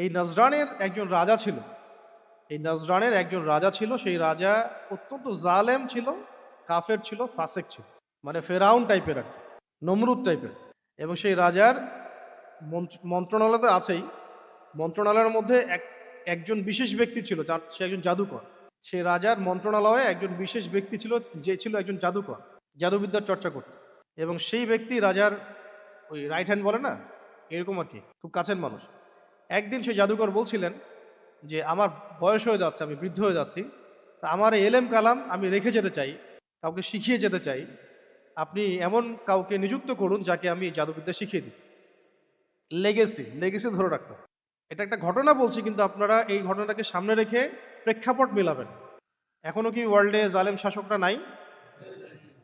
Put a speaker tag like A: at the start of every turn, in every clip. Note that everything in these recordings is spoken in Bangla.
A: এই নজরানের একজন রাজা ছিল। এই নজরানের একজন রাজা ছিল, সেই রাজা অত্যন্ত জালেম ছিল, কাফের ছিল, ফাসেক ছিল মানে ফেরাউন টাইপের আর কি, নমরুদ টাইপের। এবং সেই রাজার মন্ত্র- মন্ত্রণালয় তো আছেই। মন্ত্রণালয়ের মধ্যে এক, একজন বিশেষ ব্যক্তি ছিল সে একজন জাদুকর। সেই রাজার মন্ত্রণালয়ে একজন বিশেষ ব্যক্তি ছিল, যে ছিল একজন জাদুকর, জাদুবিদ্যার চর্চা করত। এবং সেই ব্যক্তি রাজার ওই রাইট হ্যান্ড বলে না, এরকম আর কি, খুব কাছের মানুষ। একদিন সেই জাদুকর বলছিলেন যে, আমার বয়স হয়ে যাচ্ছে, আমি বৃদ্ধ হয়ে যাচ্ছি, তা আমার এই এলেম কালাম আমি রেখে যেতে চাই, কাউকে শিখিয়ে যেতে চাই। আপনি এমন কাউকে নিযুক্ত করুন যাকে আমি জাদুবিদ্যা শিখিয়ে দিই। লেগেসি লেগেসি ধরে রাখতে এটা একটা ঘটনা বলছি, কিন্তু আপনারা এই ঘটনাটাকে সামনে রেখে প্রেক্ষাপট মেলাবেন। এখনও কি ওয়ার্ল্ডে জালেম শাসকরা নাই?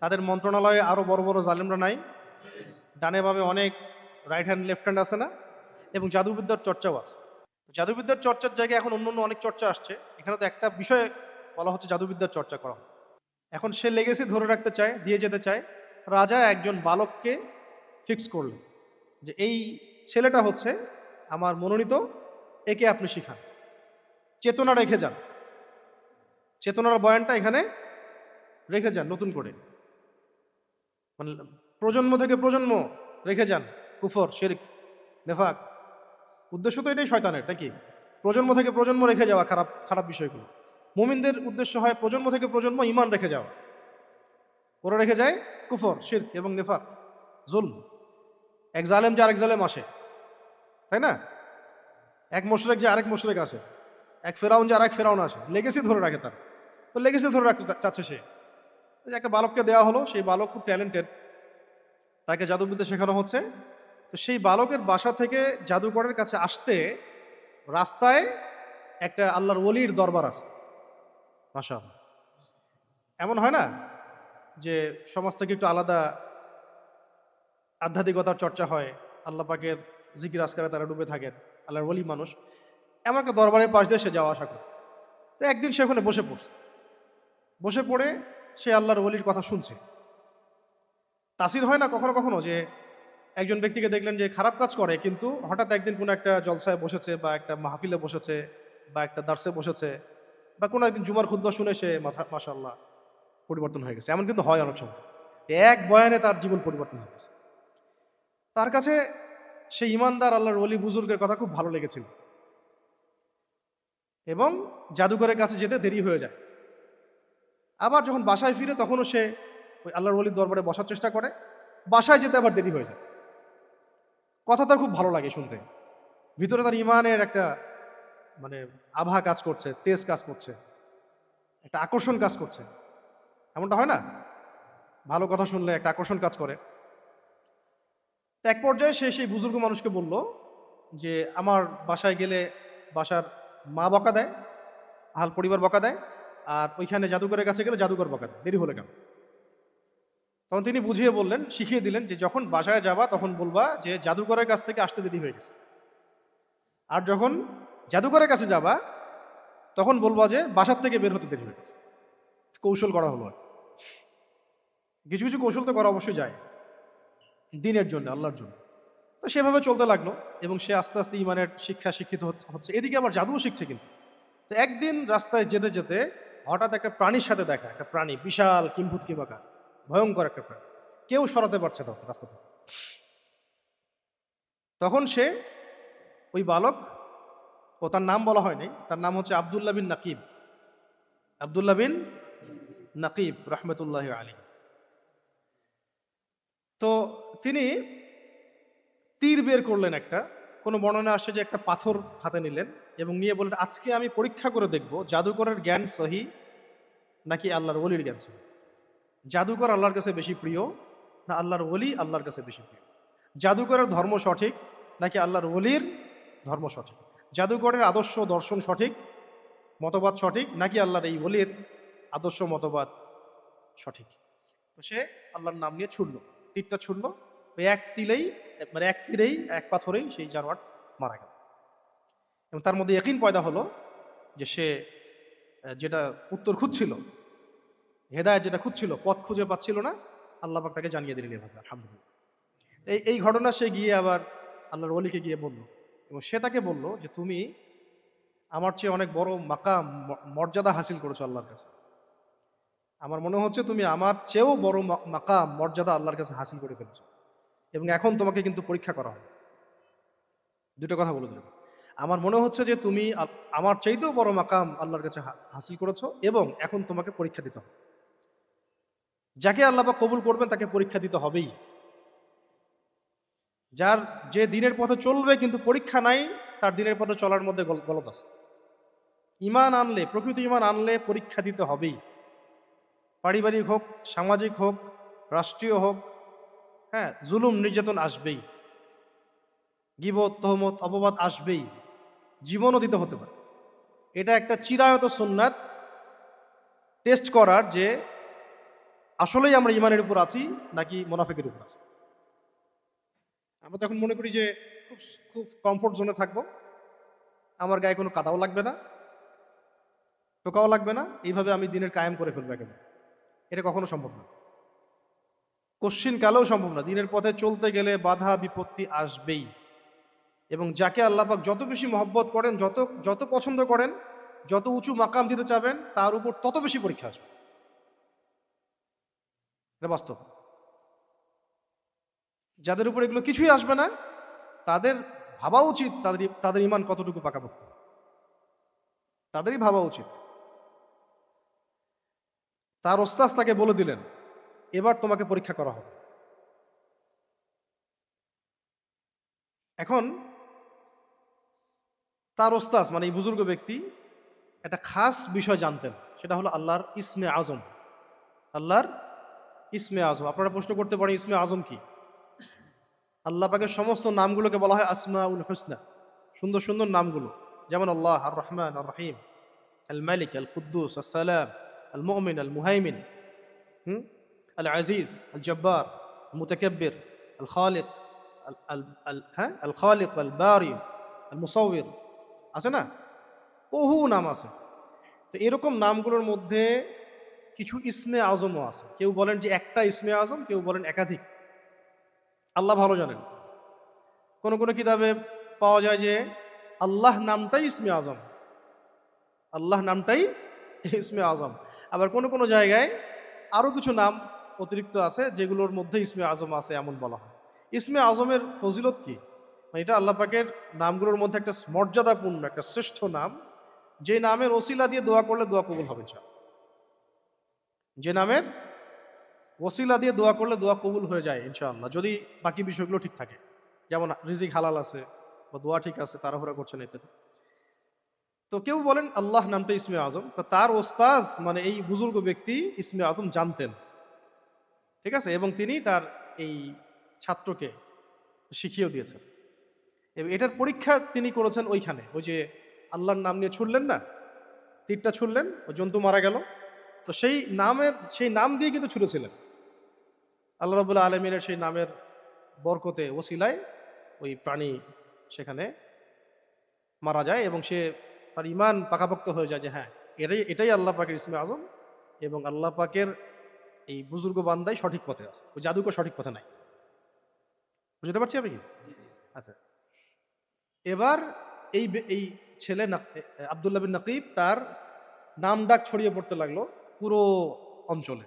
A: তাদের মন্ত্রণালয়ে আরও বড় বড় জালেমরা নাই? ডানে বামে অনেক রাইট হ্যান্ড লেফট হ্যান্ড আছে না? এবং জাদুবিদ্যার চর্চাও আছে। জাদুবিদ্যার চর্চার জায়গায় এখন অন্য অন্য অনেক চর্চা আসছে। এখানে তো একটা বিষয় বলা হচ্ছে জাদুবিদ্যার চর্চা করা। এখন সে লেগেসি ধরে রাখতে চায়, দিয়ে যেতে চায়। রাজা একজন বালককে ফিক্স করলেন যে, এই ছেলেটা হচ্ছে আমার মনোনীত, একে আপনি শিখান। চেতনা রেখে যান। চেতনার বয়ানটা এখানে রেখে যান, নতুন করে। মানে প্রজন্ম থেকে প্রজন্ম রেখে যান। কুফর, শেরিক, নেফাক উদ্দেশ্য তো এটাই শয়তানের, নাকি? প্রজন্ম থেকে প্রজন্ম রেখে যাওয়া খারাপ খারাপ বিষয়গুলো। মুমিনদের উদ্দেশ্য হয় প্রজন্ম থেকে প্রজন্ম ইমান রেখে যাওয়া। ওরা রেখে যায় কুফর, শির্ক এবং নেফাক, জুলম। এক জালেম যে আরেক জালেম আসে, তাই না? এক মোশরেক যে আরেক মোশরেক আসে, এক ফেরাউন যে আরেক ফেরাউন আসে লেগেসি ধরে রাখে তার। তো লেগেসি ধরে রাখতে চাচ্ছে সে। একটা বালককে দেওয়া হলো, সেই বালক খুব ট্যালেন্টেড তাকে জাদুবিদ্যা শেখানো হচ্ছে। তো সেই বালকের বাসা থেকে জাদুকরের কাছে আসতে রাস্তায় একটা আল্লাহর ওলির দরবার আছে। মাসা এমন হয় না যে সমাজ থেকে একটু আলাদা আধ্যাত্মিকতার চর্চা হয়, আল্লাহ পাকের জিকির আসকারে তারা ডুবে থাকেন, আল্লাহর ওলি মানুষ। এমন একটা দরবারের পাশ দিয়ে সে যাওয়া আসা করে। তো একদিন সে ওখানে বসে পড়ছে। বসে পড়ে সে আল্লাহর ওলির কথা শুনছে। তাসির হয় না কখনো কখনো যে একজন ব্যক্তিকে দেখলেন যে খারাপ কাজ করে, কিন্তু হঠাৎ একদিন কোনো একটা জলসায় বসেছে বা একটা মাহফিলে বসেছে বা একটা দার্সে বসেছে বা কোনো একদিন জুমার খুদ্া শুনে সে মাসাল্লাহ পরিবর্তন হয়ে গেছে। এমন কিন্তু হয় অনেক সময়। এক বয়ানে তার জীবন পরিবর্তন হয়ে গেছে। তার কাছে সেই ইমানদার আল্লাহর ওলি বুজুর্গের কথা খুব ভালো লেগেছিল। এবং জাদুঘরের কাছে যেতে দেরি হয়ে যায়। আবার যখন বাসায় ফিরে তখনও সে ওই আল্লাহর ওলির দরবারে বসার চেষ্টা করে, বাসায় যেতে আবার দেরি হয়ে যায়। কথা তার খুব ভালো লাগে শুনতে। ভিতরে তার ইমানের একটা মানে আভা কাজ করছে, তেজ কাজ করছে, একটা আকর্ষণ কাজ করছে। এমনটা হয় না? ভালো কথা শুনলে একটা আকর্ষণ কাজ করে। এক পর্যায়ে সে সেই বুজুর্গ মানুষকে বলল যে, আমার বাসায় গেলে বাসার মা বকা দেয়, আহাল পরিবার বকা দেয়, আর ওইখানে জাদুঘরের কাছে গেলে জাদুঘর বকা দেয়। দেরি হলে কেন? তখন তিনি বুঝিয়ে বললেন, শিখিয়ে দিলেন যে যখন বাসায় যাবা তখন বলবা যে জাদুঘরের কাছ থেকে আসতে দেরি হয়ে গেছে। আর যখন জাদুঘরের কাছে যাবা তখন বলবা যে বাসার থেকে বের হতে দেরি হয়ে গেছে। কৌশল করা হলো কিছু কিছু কৌশল তো করা অবশ্যই যায়। দিনের জন্য, আল্লাহর জন্য। তো সেভাবে চলতে লাগল এবং সে আস্তে আস্তে ইমানের শিক্ষা শিক্ষিত হচ্ছে- এদিকে আবার জাদুও শিখছে কিন্তু। তো একদিন রাস্তায় যেতে যেতে হঠাৎ একটা প্রাণীর সাথে দেখা, একটা প্রাণী, বিশাল কিম্ভূত কিমাকা ভয়ঙ্কর একটা প্রাণী। কেউ সরাতে পারছে না রাস্তা থেকে। তখন সে ওই বালক ও তার নাম বলা হয়নি, তার নাম হচ্ছে আবদুল্লাহ বিন নাকিব। আবদুল্লাহ বিন নাকিব রহমতুল্লাহ আলী তো তিনি তীর বের করলেন একটা, কোনো বর্ণনা আসছে যে একটা পাথর হাতে নিলেন এবং নিয়ে বললেন, আজকে আমি পরীক্ষা করে দেখব জাদুকরের জ্ঞান সহি নাকি আল্লাহর ওলির জ্ঞান সহি? জাদুকর আল্লাহর কাছে বেশি প্রিয় না আল্লাহর ওলি আল্লাহর কাছে বেশি প্রিয়? জাদুকরের ধর্ম সঠিক নাকি আল্লাহর ওলির ধর্ম সঠিক? জাদুকরের আদর্শ দর্শন সঠিক, মতবাদ সঠিক নাকি আল্লাহর এই ওলির আদর্শ মতবাদ সঠিক? তো সে আল্লাহর নাম নিয়ে ছুটলো, তীরটা ছুটলো, ওই এক তিলেই মানে এক তীরেই, এক পাথরেই সেই জানোয়ার মারা গেল। এবং তার মধ্যে একই পয়দা হলো যে সে যেটা উত্তর খুঁজছিল হেদায়ত যেটা খুঁজছিল, পথ খুঁজে পাচ্ছিল না, আল্লাহ পাক তাকে জানিয়ে দিলেন এভাবে, আলহামদুলিল্লাহ। এই এই ঘটনা সে গিয়ে আবার আল্লাহর ওলিকে গিয়ে বলল, এবং সে তাকে বলল যে, তুমি আমার চেয়ে অনেক বড় মাকাম মর্যাদা হাসিল করেছ আল্লাহর কাছে। আমার মনে হচ্ছে তুমি আমার চেয়েও বড় মা- মাকাম, মর্যাদা আল্লাহর কাছে হাসিল করে ফেলছো। এবং এখন তোমাকে কিন্তু পরীক্ষা করা হবে। দুটো কথা বলে দিলাম। আমার মনে হচ্ছে যে, তুমি আমার চাইতেও বড় মাকাম আল্লাহর কাছে হাসিল করেছ, এবং এখন তোমাকে পরীক্ষা দিতে হবে। যাকে আল্লাহ পাক কবুল করবেন, তাকে পরীক্ষা দিতে হবেই। যার যে দিনের পথে চলবে কিন্তু পরীক্ষা নাই, তার দিনের পথে চলার মধ্যে গল- গলত আছে। ইমান আনলে, প্রকৃত ইমান আনলে পরীক্ষা দিতে হবেই। পারিবারিক হোক, সামাজিক হোক, রাষ্ট্রীয় হোক হ্যাঁ জুলুম, নির্যাতন আসবেই। গিবত, তহমত, অপবাদ আসবেই। জীবনও দিতে হতে পারে। এটা একটা চিরায়ত সুন্নাত। টেস্ট করার যে আসলেই আমরা ইমানের উপর আছি নাকি মোনাফিকের উপর আছি? আমরা তখন মনে করি যে খুব খুব কমফোর্ট জোনে থাকব। আমার গায়ে কোনো কাদাও লাগবে না, টোকাও লাগবে না। এইভাবে আমি দিনের কায়েম করে ফেলব একেবারে। এটা কখনো সম্ভব না। কশ্চিন কালেও সম্ভব না। দিনের পথে চলতে গেলে বাধা, বিপত্তি আসবেই। এবং যাকে আল্লাপাক যত বেশি মহব্বত করেন, যত যত পছন্দ করেন, যত উঁচু মাকাম দিতে চাবেন, তার উপর তত বেশি পরীক্ষা আসবে। এটা বাস্তব। যাদের উপর এগুলো কিছুই আসবে না, তাদের ভাবা উচিত তাদের তাদের ইমান কতটুকু পাকাপোক্ত। তাদেরই ভাবা উচিত। তার ওস্তাজ তাকে বলে দিলেন, এবার তোমাকে পরীক্ষা করা হবে। এখন তার ওস্তাজ মানে এই বুজুর্গ ব্যক্তি, একটা খাস বিষয় জানতেন, সেটা হলো আল্লাহর ইসমে আজম। আল্লাহর ইসমে আজম। আপনারা প্রশ্ন করতে পারেন, ইসমে আজম কি? আল্লাহ পাকের সমস্ত নামগুলোকে বলা হয় আসমা উল হুসনা। সুন্দর সুন্দর নামগুলো। যেমন আল্লাহ আর রহমান আর রহিম আল মালিক আল কুদ্দুস আসসালাম আল মুমিন আল মুহাইমিন হুম আল আজিজ আল জব্বার মুতাকাব্বির আল খালিক হ্যাঁ? আল খালিক আল বারি আল মুসাউবির আছে না? বহু নাম আছে। তো এরকম নামগুলোর মধ্যে কিছু ইসমে আজমও আছে। কেউ বলেন যে একটা ইসমে আজম, কেউ বলেন একাধিক। আল্লাহ ভালো জানেন। কোন কোন কিতাবে পাওয়া যায় যে আল্লাহ নামটাই ইসমে আজম। আল্লাহ নামটাই ইসমে আজম। আবার কোন কোন জায়গায় আরও কিছু নাম অতিরিক্ত আছে, যেগুলোর মধ্যে ইসমে আজম আছে এমন বলা হয়। ইসমে আজমের ফজিলত কি? মানে এটা আল্লাহ পাকের নামগুলোর মধ্যে একটা মর্যাদাপূর্ণ, একটা শ্রেষ্ঠ নাম। যে নামের ওসিলা দিয়ে দোয়া করলে দোয়া কবুল হবে, ইনশাআল্লাহ। যে নামের ওসিলা দিয়ে দোয়া করলে দোয়া কবুল হয়ে যায়, ইনশাআল্লাহ। যদি বাকি বিষয়গুলো ঠিক থাকে, যেমন রিজিক হালাল আছে বা দোয়া ঠিক আছে, তাড়াহুড়া করছেন, ইত্যাদি। তো কেউ বলেন, আল্লাহ নামটা ইসমে আজম। তো তার ওস্তাজ মানে এই বুজুর্গ ব্যক্তি ইসমে আজম জানতেন। ঠিক আছে? এবং তিনি তার এই ছাত্রকে শিখিয়েও দিয়েছেন। এবং এটার পরীক্ষা তিনি করেছেন ওইখানে। ওই যে আল্লাহর নাম নিয়ে ছুড়লেন না, তীরটা ছুড়লেন, ও জন্তু মারা গেল। তো সেই নামের সেই নাম দিয়ে কিন্তু ছুটেছিলেন। আল্লাহ রবুল্লা আলমিনের সেই নামের বরকতে ওসিলায় ওই প্রাণী সেখানে মারা যায় এবং সে তার ইমান পাকাপোক্ত হয়ে যায় যে হ্যাঁ এটাই এটাই আল্লাহ পাকের ইসমে আজম এবং আল্লাহ পাকের এই বুজুর্গ বান্দাই সঠিক পথে আছে। ওই জাদুকর সঠিক পথে নাই। বুঝতে পারছি আমি কি? আচ্ছা। এবার এই এই ছেলে এ- বিন নাকিব তার নাম ডাক ছড়িয়ে পড়তে লাগল। পুরো অঞ্চলে।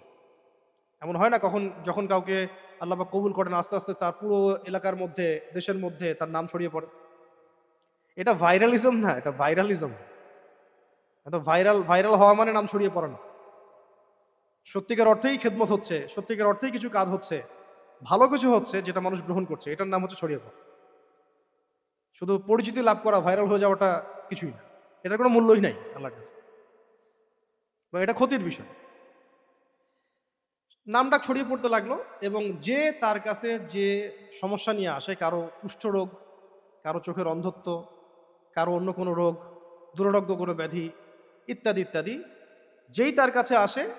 A: এমন হয় না কখন, যখন কাউকে আল্লাহ পাক কবুল করেন, আস্তে আস্তে তার পুরো এলাকার মধ্যে, দেশের মধ্যে তার নাম ছড়িয়ে পড়ে। এটা ভাইরালিজম না, এটা ভাইরালিজম এত ভাইরাল ভাইরাল হওয়া মানে নাম ছড়িয়ে পড়ে না সত্যিকার অর্থেই খেদমত হচ্ছে, সত্যিকার অর্থেই কিছু কাজ হচ্ছে, ভালো কিছু হচ্ছে যেটা মানুষ গ্রহণ করছে, এটার নাম হচ্ছে ছড়িয়ে পড়া। শুধু পরিচিতি লাভ করা ভাইরাল হয়ে যাওয়াটা কিছুই না। এটার কোনো মূল্যই নাই আল্লাহর কাছে। বা এটা ক্ষতির বিষয়। নামটা ছড়িয়ে পড়তে লাগল এবং যে তার কাছে যে সমস্যা নিয়ে আসে, কারও কুষ্ঠরোগ কারও চোখের অন্ধত্ব, কারও অন্য কোনো রোগ, দুরারোগ্য কোনো ব্যাধি ইত্যাদি ইত্যাদি, যেই তার কাছে আসে,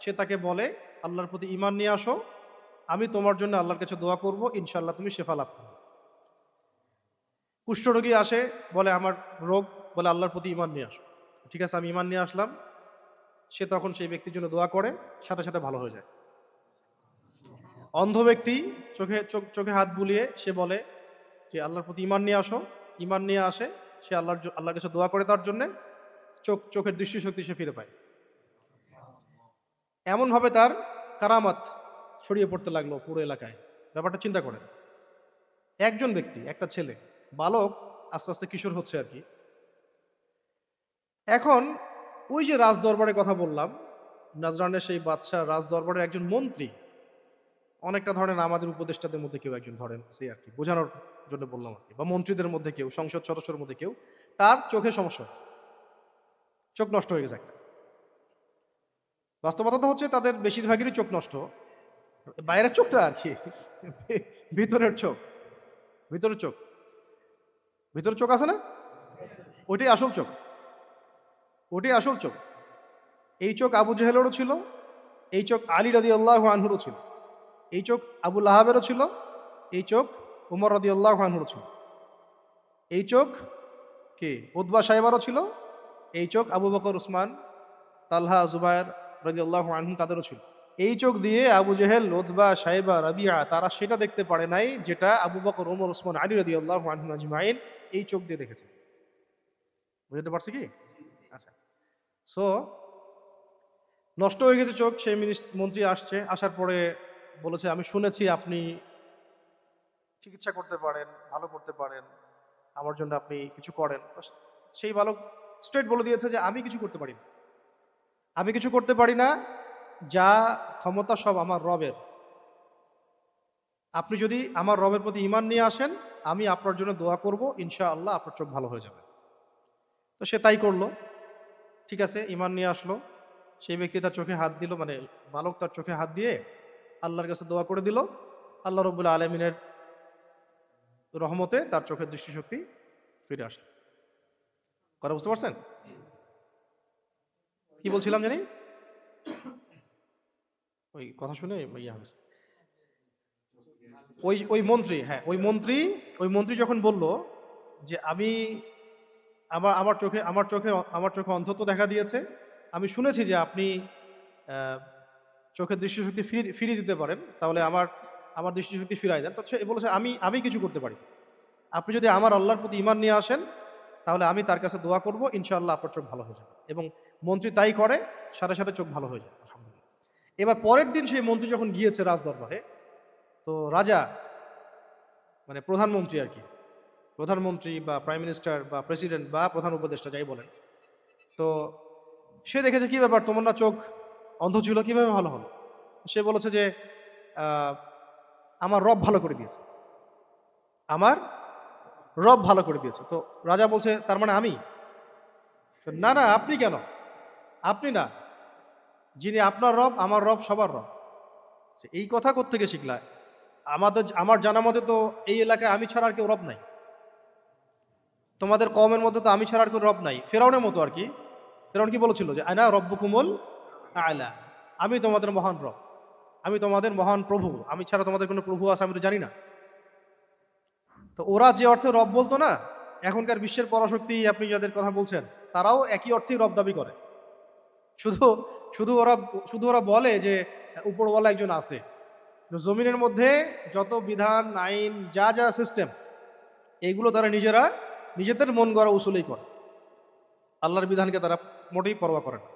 A: সে তাকে বলে, আল্লাহর প্রতি ইমান নিয়ে আসো, আমি তোমার জন্য আল্লাহর কাছে দোয়া করব ইনশাল্লাহ তুমি শেফা লাভ করবে। কুষ্ঠরোগী আসে, বলে, আমার রোগ, বলে, আল্লাহর প্রতি ইমান নিয়ে আসো। ঠিক আছে, আমি ইমান নিয়ে আসলাম। সে তখন সেই ব্যক্তির জন্য দোয়া করে, সাথে সাথে ভালো হয়ে যায়। অন্ধ ব্যক্তি চোখে, চোখ, চোখে হাত বুলিয়ে সে বলে যে আল্লাহর প্রতি ইমান নিয়ে আসো। ইমান নিয়ে আসে, সে আল্লাহর আল্লাহর কাছে দোয়া করে তার জন্যে, চোখ, চোখের দৃষ্টিশক্তি সে ফিরে পায়। এমনভাবে তার কারামাত ছড়িয়ে পড়তে লাগল পুরো এলাকায়। ব্যাপারটা চিন্তা করেন। একজন ব্যক্তি, একটা ছেলে, বালক, আস্তে আস্তে কিশোর হচ্ছে আর কি। এখন ওই যে রাজ দরবারের কথা বললাম, নাজরানের সেই বাদশাহ রাজ দরবারের একজন মন্ত্রী, অনেকটা ধরেন আমাদের উপদেষ্টাদের মধ্যে কেউ একজন ধরেন সে আর কি, বোঝানোর জন্য বললাম আর কি, বা মন্ত্রীদের মধ্যে কেউ, সংসদ সদস্যের মধ্যে কেউ, তার চোখে সমস্যা হচ্ছে। চোখ নষ্ট হয়ে গেছে একটা। বাস্তবতা তো হচ্ছে তাদের বেশিরভাগেরই চোখ নষ্ট, বাইরের চোখটা আর কি, ভিতরের চোখ ভিতরের চোখ ভিতরের চোখ আছে না? ওইটাই আসল চোখ। ওটাই আসল চোখ। এই চোখ আবু জেহেলেরও ছিল, এই চোখ আলী রাদি আল্লাহ আনহুরও ছিল, এই চোখ আবু লাহাবেরও ছিল, এই চোখ উমর রাদি আল্লাহ আনহুরও ছিল। এই চোখ কে? উদ্বা সাহেবারও ছিল, এই চোখ আবু বকর, উসমান, তালহা, জুবায়ের রাদি আল্লাহ আনহু তাদেরও ছিল। এই চোখ দিয়ে আবু জেহেল উদ্বা সাহেবা, রাবিয়া তারা সেটা দেখতে পারে নাই, যেটা আবু বকর ওমর উসমান, আলী রাদি আল্লাহ আনহু আজমাইন এই চোখ দিয়ে দেখেছে। বুঝতে পারছি কি? আচ্ছা। সো নষ্ট হয়ে গেছে চোখ, সেই মন্ত্রী আসছে, আসার পরে বলেছে, আমি শুনেছি আপনি চিকিৎসা করতে পারেন, ভালো করতে পারেন, আমার জন্য আপনি কিছু করেন। সেই বালক স্ট্রেট বলে দিয়েছে যে, আমি কিছু করতে পারি না। আমি কিছু করতে পারি না, যা ক্ষমতা সব আমার রবের। আপনি যদি আমার রবের প্রতি ইমান নিয়ে আসেন, আমি আপনার জন্য দোয়া করব ইনশা আল্লাহ আপনার চোখ ভালো হয়ে যাবে। তো সে তাই করল। ঠিক আছে ইমান নিয়ে আসলো। সেই ব্যক্তি তার চোখে হাত দিল মানে বালক তার চোখে হাত দিয়ে আল্লাহর কাছে দোয়া করে দিল। আল্লাহ রবুল্লা আলমিনের রহমতে তার চোখের দৃষ্টিশক্তি ফিরে আসলো। কথা বুঝতে পারছেন? কি বলছিলাম জানি? ওই কথা শুনে ইয়া হয়েছে ওই ওই মন্ত্রী হ্যাঁ ওই মন্ত্রী ওই মন্ত্রী যখন বলল যে, আমি আমার আমার চোখে আমার চোখে আমার চোখে অন্ধত্ব দেখা দিয়েছে। আমি শুনেছি যে আপনি চোখের দৃষ্টিশক্তি ফিরি, ফিরিয়ে দিতে পারেন, তাহলে আমার আমার দৃষ্টিশক্তি ফিরাই দেন। তো সে বলেছে, আমি আমি কিছু করতে পারি আপনি যদি আমার আল্লাহর প্রতি ইমান নিয়ে আসেন, তাহলে আমি তার কাছে দোয়া করব, ইনশাআল্লাহ আপনার চোখ ভালো হয়ে যাবে। এবং মন্ত্রী তাই করে সাথে সাথে চোখ ভালো হয়ে যায়, আলহামদুলিল্লাহ। এবার পরের দিন সেই মন্ত্রী যখন গিয়েছে রাজদরবারে, তো রাজা মানে প্রধানমন্ত্রী আর কি প্রধানমন্ত্রী বা প্রাইম মিনিস্টার বা প্রেসিডেন্ট বা প্রধান উপদেষ্টা যাই বলেন। তো সে দেখেছে কি ব্যাপার তোমার না চোখ অন্ধ ছিল, কীভাবে ভালো হলো? সে বলেছে যে আমার রব ভালো করে দিয়েছে। আমার রব ভালো করে দিয়েছে। তো রাজা বলছে, তার মানে আমি? না না, আপনি কেন? আপনি না। যিনি আপনার রব, আমার রব সবার রব। এই কথা কোত্থেকে শিখলা? আমাদের, আমার জানা মতে তো এই এলাকায় আমি ছাড়া আর কেউ রব নাই। তোমাদের কমের মধ্যে তো আমি ছাড়া আর কোনো রব নাই। ফেরাউনের মতো আর কি। ফেরাউন কি বলেছিল যে আয়না রব্বু কুমল আয়লা আমি তোমাদের মহান রব। আমি তোমাদের মহান প্রভু। আমি ছাড়া তোমাদের কোনো প্রভু আছে, আমি তো জানি না। তো ওরা যে অর্থে রব বলতো না, এখনকার বিশ্বের পরাশক্তি আপনি যাদের কথা বলছেন, তারাও একই অর্থেই রব দাবি করে। শুধু শুধু ওরা শুধু ওরা বলে যে, উপরওয়ালা একজন আছে। জমিনের মধ্যে যত বিধান, আইন, যা যা সিস্টেম এইগুলো তারা নিজেরা নিজেদের মন গড়া উসুলেই করে। আল্লাহর বিধানকে তারা মোটেই পরোয়া করে না।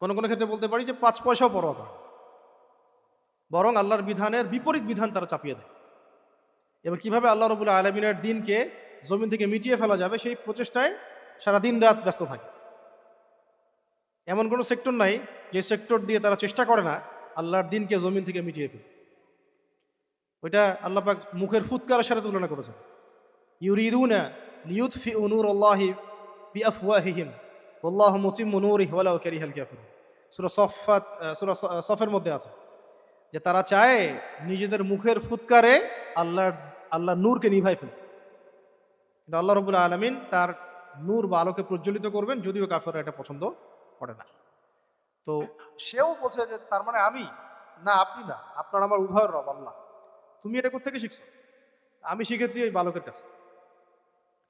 A: কোনো কোনো ক্ষেত্রে বলতে পারি যে পাঁচ পয়সাও পরোয়া করে বরং আল্লাহর বিধানের বিপরীত বিধান তারা চাপিয়ে দেয়। এবং কীভাবে আল্লাহ রবুল্লা আলমিনের দিনকে জমিন থেকে মিটিয়ে ফেলা যাবে সেই প্রচেষ্টায় সারা দিন রাত ব্যস্ত থাকে। এমন কোনো সেক্টর নাই যে সেক্টর দিয়ে তারা চেষ্টা করে না আল্লাহর দিনকে জমিন থেকে মিটিয়ে ফেলতে। ওইটা আল্লাহ পাক মুখের ফুৎকারের সাথে তুলনা করেছেন। ইউরিদুনা লিউতফি নূর আল্লাহি বিআফওয়াহিহিম ওয়াল্লাহু মুতিম্মু নূরিহি ওয়ালাউ কারিহাল কাফিরুন সূরা সফাত সূরা সফের মধ্যে আছে যে তারা চায় নিজেদের মুখের ফুৎকারে আল্লাহর আল্লাহ নূরকে নিভাই ফেলতে। কিন্তু আল্লাহ রবুল্লা আলমিন তার নূর বা আলোকে প্রজ্বলিত করবেন যদিও কাফেররা এটা পছন্দ করে না। তো সেও বলছে যে তার মানে আমি? না, আপনি না। আপনার আমার উভয়ের রব, আল্লাহ। তুমি এটা কোথেকে শিখছো? আমি শিখেছি ওই বালকের কাছে।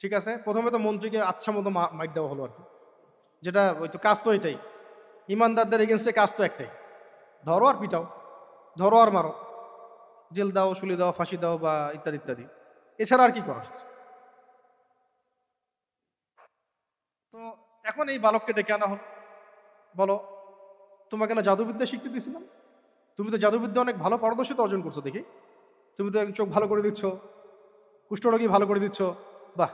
A: ঠিক আছে? প্রথমে তো মন্ত্রীকে আচ্ছা মতো মাইক দেওয়া হলো আর কি। যেটা ওই তো কাজ তো এটাই। ইমানদারদের এগেনস্টে কাজ তো একটাই। ধরো আর পিটাও। ধরো আর মারো। জেল দাও, শুলি দাও, ফাঁসি দাও বা ইত্যাদি ইত্যাদি। এছাড়া আর কি আছে? তো এখন এই বালককে ডেকে আনা হলো। বলো, তোমাকে না জাদুবিদ্যা শিখতে দিয়েছিলাম? তুমি তো জাদুবিদ্যা অনেক ভালো পারদর্শিতা অর্জন করছ দেখি। তুমি তো চোখ ভালো করে দিচ্ছ, কুষ্ঠরোগী ভালো করে দিচ্ছ। বাহ!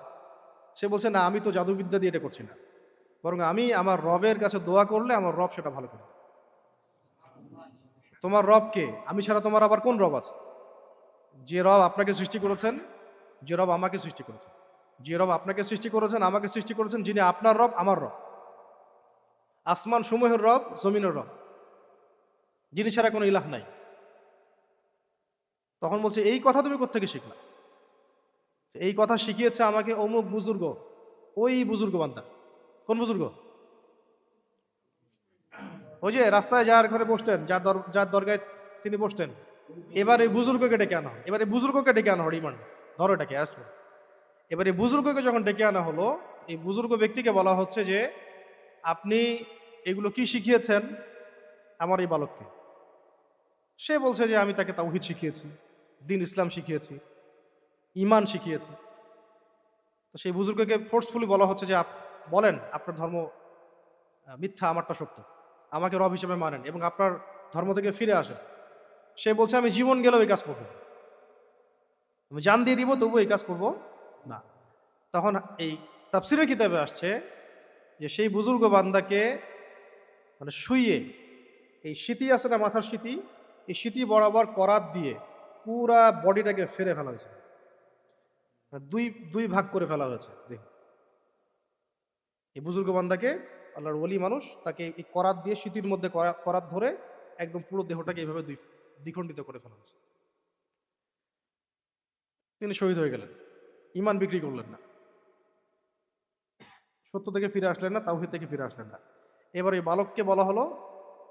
A: সে বলছে, না, আমি তো জাদুবিদ্যা দিয়ে এটা করছি না। বরং আমি আমার রবের কাছে দোয়া করলে আমার রব সেটা ভালো করে তোমার রব কে? আমি ছাড়া তোমার আবার কোন রব আছে? যে রব আপনাকে সৃষ্টি করেছেন, যে রব আমাকে সৃষ্টি করেছেন। যে রব আপনাকে সৃষ্টি করেছেন, আমাকে সৃষ্টি করেছেন, যিনি আপনার রব, আমার রব। আসমান সমূহের রব, জমিনের রব। যিনি ছাড়া কোনো ইলাহ নাই। তখন বলছে, এই কথা তুমি কোথেকে শিখলা? এই কথা শিখিয়েছে আমাকে অমুক বুজুর্গ। ওই বুজুর্গ বান্দা। কোন বুজুর্গ? ওই যে রাস্তায় যার ঘরে বসতেন, যার যার দরগায় তিনি বসতেন, এবার এই বুজুর্গকে ডেকে আনা এবার এই বুজুর্গকে ডেকে আনা হলো ইমান ধরো এটাকে করো এবার এই বুজুর্গকে যখন ডেকে আনা হলো, এই বুজুর্গ ব্যক্তিকে বলা হচ্ছে যে, আপনি এগুলো কি শিখিয়েছেন আমার এই বালককে? সে বলছে যে, আমি তাকে তাওহিদ শিখিয়েছি, দিন ইসলাম শিখিয়েছি। ইমান শিখিয়েছি। তো সেই বুজুর্গকে ফোর্সফুলি বলা হচ্ছে যে বলেন, আপনার ধর্ম মিথ্যা, আমারটা সত্য। আমাকে রব হিসেবে মানেন এবং আপনার ধর্ম থেকে ফিরে আসেন। সে বলছে, আমি জীবন গেলেও এই কাজ করব। আমি জান দিয়ে দিব তবু এই কাজ করব না। তখন এই তাফসিরের কিতাবে আসছে যে, সেই বুজুর্গ বান্দাকে মানে শুইয়ে এই স্মৃতি আছে না, মাথার স্মৃতি এই স্মৃতি বরাবর করাত দিয়ে পুরা বডিটাকে ফেরে ফেলা হয়েছে। দুই দুই ভাগ করে ফেলা হয়েছে এই বুজুর্গ বান্দাকে আল্লাহর ওলি মানুষ তাকে এই করাত দিয়ে স্মৃতির মধ্যে করা- করাত ধরে একদম পুরো দেহটাকে এইভাবে দুই, দ্বিখণ্ডিত করে ফেলা হয়েছে। তিনি শহীদ হয়ে গেলেন। ইমান বিক্রি করলেন না। সত্য থেকে ফিরে আসলেন না, তাওহিদ থেকে ফিরে আসলেন না। এবার এই বালককে বলা হলো,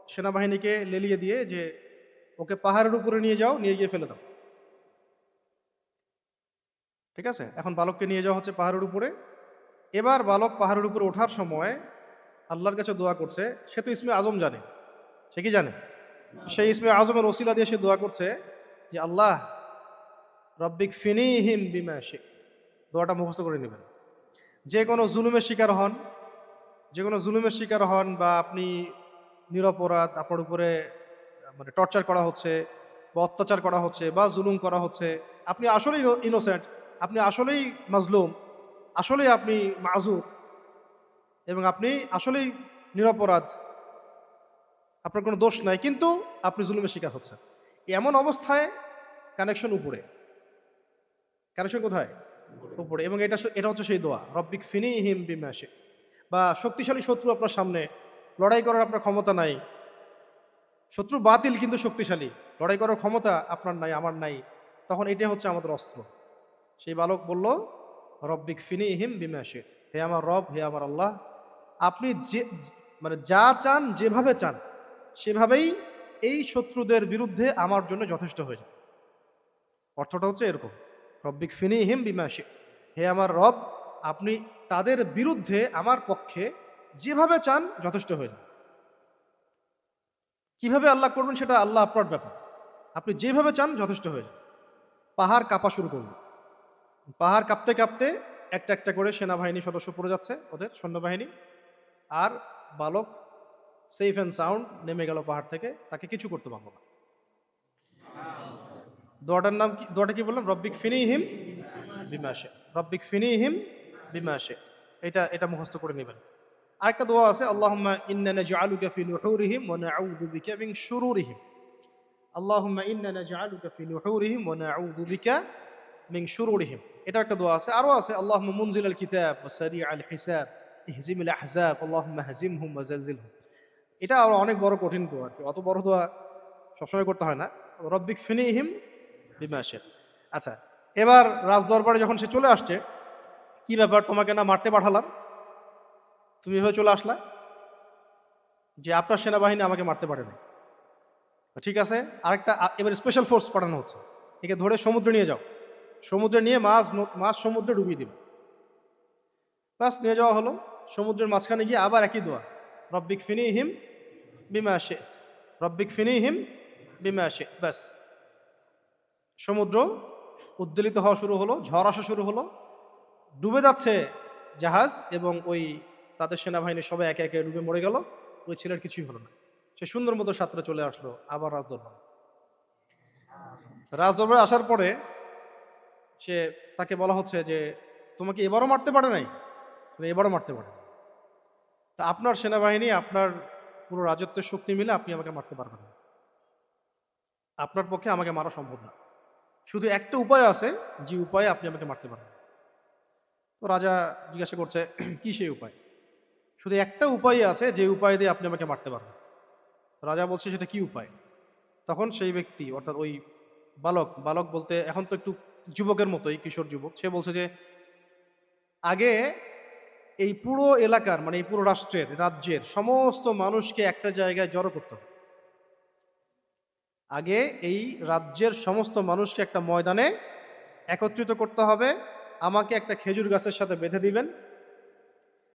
A: সেনাবাহিনীকে লেলিয়ে দিয়ে যে, ওকে পাহাড়ের উপরে নিয়ে যাও, নিয়ে গিয়ে ফেলে দাও। ঠিক আছে? এখন বালককে নিয়ে যাওয়া হচ্ছে পাহাড়ের উপরে। এবার বালক পাহাড়ের উপরে ওঠার সময় আল্লাহর কাছে দোয়া করছে, সে তো ইসমে আজম জানে। সে কি জানে? সেই ইসমে আজমের ওসিলা দিয়ে সে দোয়া করছে যে, আল্লাহ, রব্বিক ফিনিহিম বিমা শিখ দোয়াটা মুখস্থ করে নেবেন। যে কোনো জুলুমের শিকার হন, যে কোনো জুলুমের শিকার হন বা আপনি নিরপরাধ, আপনার উপরে মানে টর্চার করা হচ্ছে বা অত্যাচার করা হচ্ছে বা জুলুম করা হচ্ছে, আপনি আসলেই ইনোসেন্ট। আপনি আসলেই মাজলুম আসলেই আপনি মাজুর এবং আপনি আসলেই নিরপরাধ। আপনার কোনো দোষ নাই কিন্তু আপনি জুলুমের শিকার হচ্ছেন। এমন অবস্থায় কানেকশন উপরে। কানেকশন কোথায়? উপরে। এবং এটা এটা হচ্ছে সেই দোয়া রব্বিক ফিনি হিম বিমাশিত বা শক্তিশালী শত্রু আপনার সামনে লড়াই করার আপনার ক্ষমতা নাই। শত্রু বাতিল কিন্তু শক্তিশালী। লড়াই করার ক্ষমতা আপনার নাই আমার নাই। তখন এটাই হচ্ছে আমাদের অস্ত্র। সেই বালক বলল, রব্বিক ফিনি হিম বিমাশিত হে আমার রব, হে আমার আল্লাহ, আপনি যে মানে যা চান, যেভাবে চান, সেভাবেই এই শত্রুদের বিরুদ্ধে আমার জন্য যথেষ্ট হয়ে যায় অর্থটা হচ্ছে এরকম, রব্বিক ফিনি হিম বিমাশিত হে আমার রব, আপনি তাদের বিরুদ্ধে আমার পক্ষে যেভাবে চান, যথেষ্ট হয়ে যান কীভাবে আল্লাহ করবেন সেটা আল্লাহ আপনার ব্যাপার। আপনি যেভাবে চান, যথেষ্ট হয়ে যান পাহাড় কাঁপা শুরু করল পাহাড় কাঁপতে কাঁপতে একটা একটা করে সেনাবাহিনী সদস্য পড়ে যাচ্ছে ওদের সৈন্যবাহিনী। আর বালক সেফ অ্যান্ড সাউন্ড নেমে গেল পাহাড় থেকে, তাকে কিছু করতে পারব না। দোয়াটার নাম কি দোয়াটা কি বললাম? রব্বিক ফিনি ফিনিহিম বিমাশে। রব্বিক ফিনি ফিনিহিম বিমাশে। এটা এটা মুখস্থ করে নেবেন। আরেকটা দোয়া আছে, আল্লাহুম্মা ইন্না নাজআলুকা ফি নুহুরিহিম ওয়া নাউযু বিকা মিন শুরুরিহিম। আল্লাহুম্মা ইন্না নাজআলুকা ফি নুহুরিহিম ওয়া নাউযু বিকা মিন শুরুরিহিম এটা একটা দোয়া আছে। আরও আছে, আল্লাহুম্মা মুনজিলাল কিতাব ওয়া সারিআল হিসাব ইহজিমিল আহজাব আল্লাহুম্মা হাজিমহুম ওয়া জালজিলহুম এটা আরও অনেক বড় কঠিন দোয়া আর কি। অত বড় দোয়া সবসময় করতে হয় না। রব্বিক ফিনি ফিনিহিম বিমাশে আচ্ছা এবার রাজদরবারে যখন সে চলে আসছে, কি ব্যাপার? তোমাকে না মারতে পাঠালাম? তুমি এভাবে চলে আসলা? যে আপনার সেনাবাহিনী আমাকে মারতে পারে না ঠিক আছে, আরেকটা এবার স্পেশাল ফোর্স পাঠানো হচ্ছে। একে ধরে সমুদ্রে নিয়ে যাও। সমুদ্রে নিয়ে মাছ মাছ সমুদ্রে ডুবিয়ে দিবে বাস নিয়ে যাওয়া হলো। সমুদ্রের মাঝখানে গিয়ে আবার একই দোয়া। রব্বিক ফিনি হিম বিমা শেখ রব্বিক ফিনি হিম বিমা শেখ ব্যাস। সমুদ্র উদ্বেলিত হওয়া শুরু হলো, ঝড় আসা শুরু হলো। ডুবে যাচ্ছে জাহাজ এবং ওই তাদের সেনাবাহিনী সবাই একে একে ডুবে মরে গেল। ওই ছেলের কিছুই হলো না। সে সুন্দর মতো সাঁতরে চলে আসলো, আবার রাজদরবার। রাজদরবারে আসার পরে সে তাকে বলা হচ্ছে যে তোমাকে এবারও মারতে পারে নাই? বলে, এবারও মারতে পারে তা আপনার সেনাবাহিনী আপনার পুরো রাজত্বের শক্তি মিলে আপনি আমাকে মারতে পারবেন না। আপনার পক্ষে আমাকে মারা সম্ভব না। শুধু একটা উপায় আছে যে উপায়ে আপনি আমাকে মারতে পারবেন তো রাজা জিজ্ঞাসা করছে কি সেই উপায়? শুধু একটা উপায় আছে যে উপায় দিয়ে আপনি আমাকে মারতে পারবেন রাজা বলছে সেটা কি উপায়? তখন সেই ব্যক্তি অর্থাৎ ওই বালক বালক বলতে এখন তো একটু যুবকের মতোই, কিশোর যুবক। সে বলছে যে, আগে এই পুরো এলাকার মানে এই পুরো রাষ্ট্রের, রাজ্যের সমস্ত মানুষকে একটা জায়গায় জড়ো করতে হবে। আগে এই রাজ্যের সমস্ত মানুষকে একটা ময়দানে একত্রিত করতে হবে। আমাকে একটা খেজুর গাছের সাথে বেঁধে দিবেন।